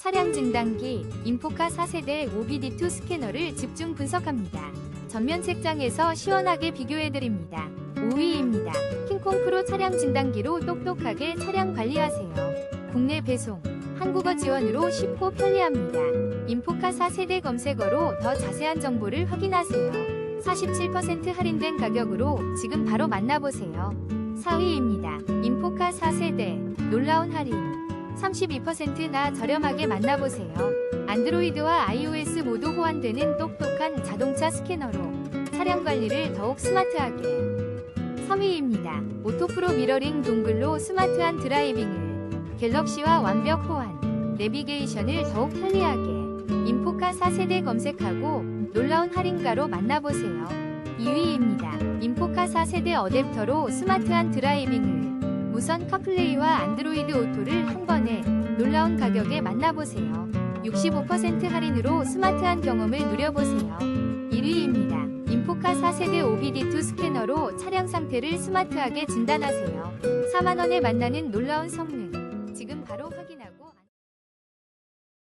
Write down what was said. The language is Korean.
차량 진단기 인포카 4세대 OBD2 스캐너를 집중 분석합니다. 전면 책장에서 시원하게 비교해드립니다. 5위입니다. 킹콩 프로 차량 진단기로 똑똑하게 차량 관리하세요. 국내 배송, 한국어 지원으로 쉽고 편리합니다. 인포카 4세대 검색어로 더 자세한 정보를 확인하세요. 47% 할인된 가격으로 지금 바로 만나보세요. 4위입니다. 인포카 4세대 놀라운 할인 32%나 저렴하게 만나보세요. 안드로이드와 iOS 모두 호환되는 똑똑한 자동차 스캐너로 차량 관리를 더욱 스마트하게 3위입니다. 오토프로 미러링 동글로 스마트한 드라이빙을 갤럭시와 완벽 호환 내비게이션을 더욱 편리하게 인포카 4세대 검색하고 놀라운 할인가로 만나보세요. 2위입니다. 인포카 4세대 어댑터로 스마트한 드라이빙을 무선 카플레이와 안드로이드 오토를 한 번에 놀라운 가격에 만나보세요. 65% 할인으로 스마트한 경험을 누려보세요. 1위입니다. 인포카 4세대 OBD2 스캐너로 차량 상태를 스마트하게 진단하세요. 4만원에 만나는 놀라운 성능. 지금 바로 확